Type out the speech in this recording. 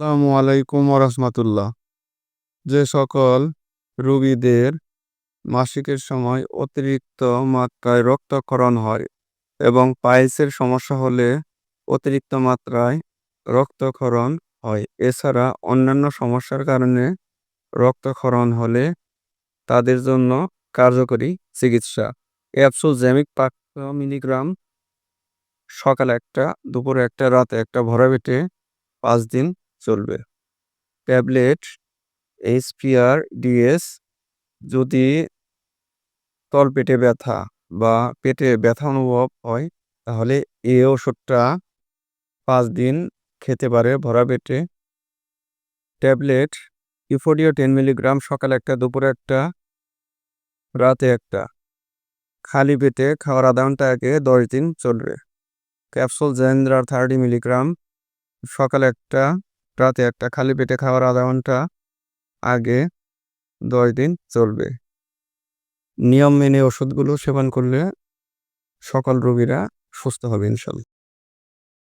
আসসালামু আলাইকুম রহমতুল্লাহ। যে সকল রোগীদের মাসিকের সময় অতিরিক্ত মাত্রায় রক্তক্ষরণ হয় এবং পাইলসের সমস্যা হলে অতিরিক্ত মাত্রায় রক্তক্ষরণ হয়, এছাড়া অন্যান্য সমস্যার কারণে রক্তক্ষরণ হলে তাদের জন্য কার্যকরী চিকিৎসা। ক্যাপসুল জ্যামিক পাঁচশো মিলিগ্রাম সকাল একটা, দুপুরে একটা, রাতে একটা, ভরা পেটে পাঁচ দিন চলবে। ট্যাবলেট এইচপিআর ডিএস যদি তলপেটে ব্যথা বা পেটে ব্যথা অনুভব হয়, তাহলে এ ওষুধটা পাঁচ দিন খেতে পারে ভরা পেটে। ট্যাবলেট ইফোডিও টেন মিলিগ্রাম সকালে একটা, দুপুরে একটা, রাতে একটা। খালি পেটে খাওয়ার আধা ঘণ্টা আগে দশ দিন চলবে। ক্যাপসুল জেন্দ্রার থার্টি মিলিগ্রাম সকালে একটা রাতে একটা খালি পেটে খাওয়ার আধা ঘণ্টা আগে দশ দিন চলবে। নিয়ম মেনে ওষুধগুলো সেবন করলে সকল রোগীরা সুস্থ হবে ইনশাল্লাহ।